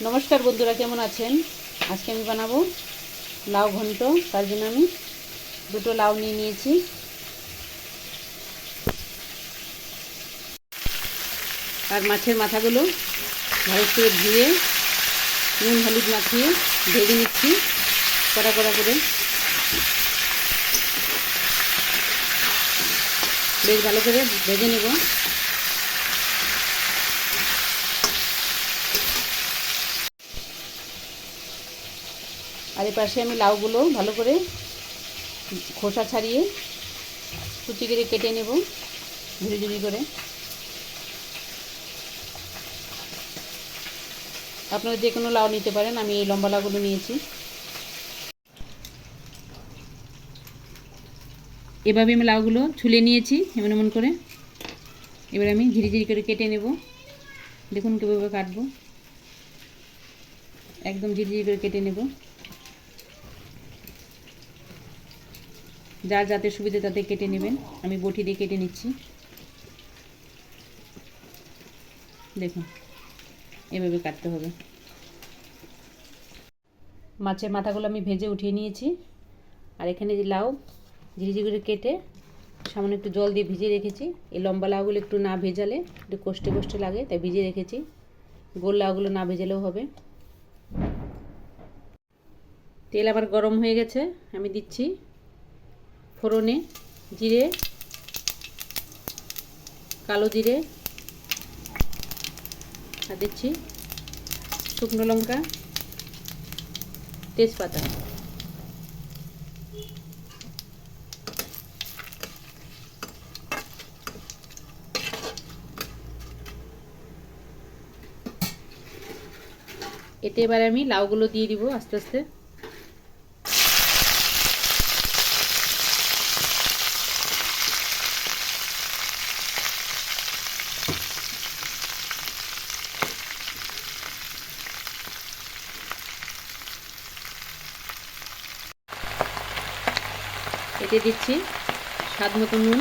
নমস্কার বন্ধুরা, কেমন আছেন? আজকে আমি বানাবো লাউ ঘন্ট, তার জন্য আমি দুটো লাউ নিয়ে নিয়েছি। আর মাছের মাথাগুলো ভালো করে ধুয়ে, নুন, হলুদ মাখিয়ে ভেজে নিচ্ছি, কড়া কড়া করে। বেশ ভালো করে ভেজে নেব। আর এ পাশে আমি লাউগুলো ভালো করে খোসা ছাড়িয়ে কুচি করে কেটে নেব, ঝুড়ি ঝুড়ি করে। আপনারা যে কোনো লাউ নিতে পারেন, আমি এই লম্বা লাউগুলো নিয়েছি। এভাবে আমি লাউগুলো ছুলে নিয়েছি, এমন এমন করে। এবার আমি ঝিরি ঝিরি করে কেটে নেব। দেখুন কীভাবে কাটবো। একদম ঝিরি ঝিরি করে কেটে নেব। যার যাতে সুবিধে তাতে কেটে নেবেন। আমি বটি দিয়ে কেটে নিচ্ছি। দেখুন, এভাবে কাটতে হবে। মাছের মাথাগুলো আমি ভেজে উঠিয়ে নিয়েছি। আর এখানে যে লাউ, ঝিরিঝিরি করে কেটে সামান্য একটু জল দিয়ে ভিজিয়ে রেখেছি। এই লম্বা লাউগুলো একটু না ভেজালে, একটু কষ্টে কষ্টে লাগে, তাই ভিজিয়ে রেখেছি। গোল লাউগুলো না ভেজালেও হবে। তেল আবার গরম হয়ে গেছে, আমি দিচ্ছি। ফোড়নে জিরে, কালো জিরে, আর দিচ্ছি শুকনো লঙ্কা, তেজপাতা। এতে এবার আমি লাউগুলো দিয়ে দিব আস্তে আস্তে। এতে দিচ্ছি। স্বাদ মতো নুন।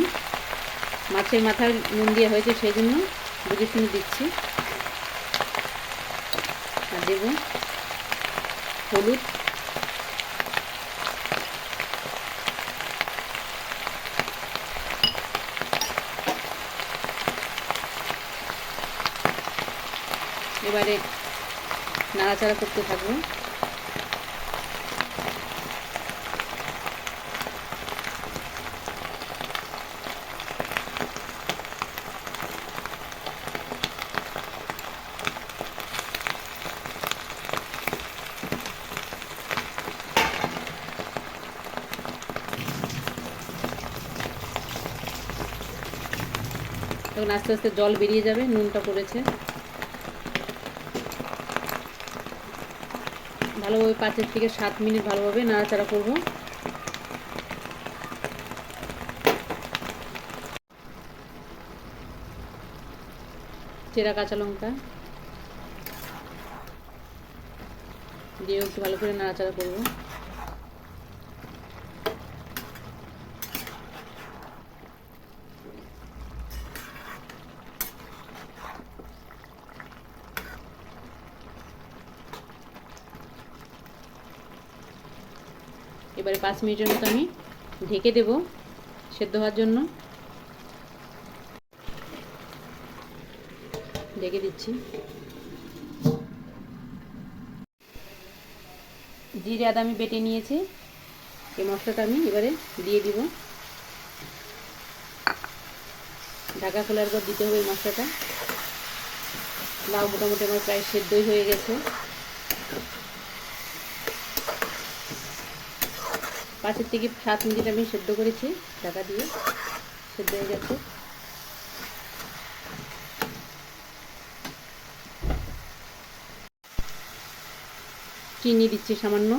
মাছের মাথার নুন দেওয়া হয়েছে সেই জন্য বুঝে শুনে দিচ্ছি। আর দেব হলুদ। এবারে নাড়াচাড়া করতে থাকব। তখন আস্তে আস্তে জল বেরিয়ে যাবে, নুনটা পড়েছে। ভালোভাবে পাঁচের থেকে সাত মিনিট ভালোভাবে নাড়াচাড়া করব। চেরা কাঁচা লঙ্কা দিয়ে একটু ভালো করে নাড়াচাড়া করব। এবারে পাঁচ মিনিটের মতো আমি ঢেকে দেব সেদ্ধ হওয়ার জন্য। ঢেকে দিচ্ছি। জিরে, আদা আমি বেটে নিয়েছি। এই মশলাটা আমি এবারে দিয়ে দিব। ঢাকা খোলার পর দিতে হবে এই মশলাটা। লাউ মোটামুটি আমার প্রায় সেদ্ধই হয়ে গেছে। পাঁচের থেকে সাত মিনিট আমি সেদ্ধ করেছি, ঢাকা দিয়ে সেদ্ধ হয়ে গেছে। চিনি দিচ্ছি সামান্য।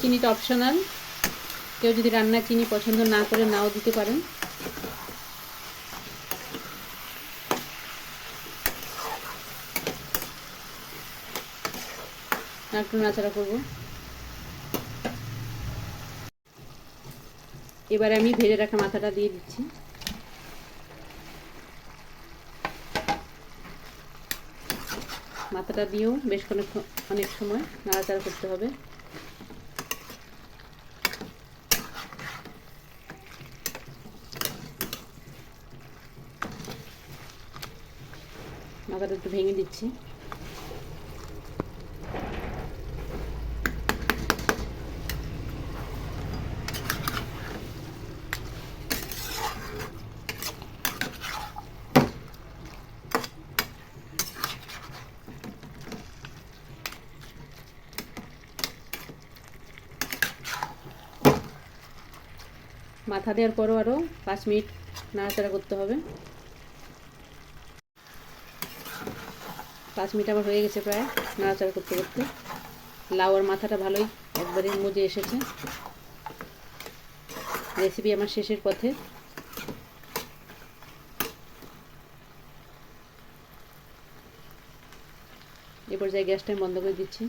চিনিটা অপশনাল কেউ যদি রান্নার চিনি পছন্দ না করে নাও দিতে পারেন। একটু নাড়াচাড়া করব। এবারে আমি ভেজে রাখা মাথাটা দিয়ে দিচ্ছি। মাথাটা দিয়েও বেশ অনেক অনেক সময় নাড়াচাড়া করতে হবে। মাথাটা একটু ভেঙে দিচ্ছি। মাথা দেওয়ার পরও আরও পাঁচ মিনিট নাড়াচাড়া করতে হবে। পাঁচ মিনিট আমার হয়ে গেছে প্রায় নাড়াচাড়া করতে করতে। লাউ আর মাথাটা ভালোই একবারে মজে এসেছে। রেসিপি আমার শেষের পথে। এ পর্যায়ে গ্যাসটা বন্ধ করে দিচ্ছি।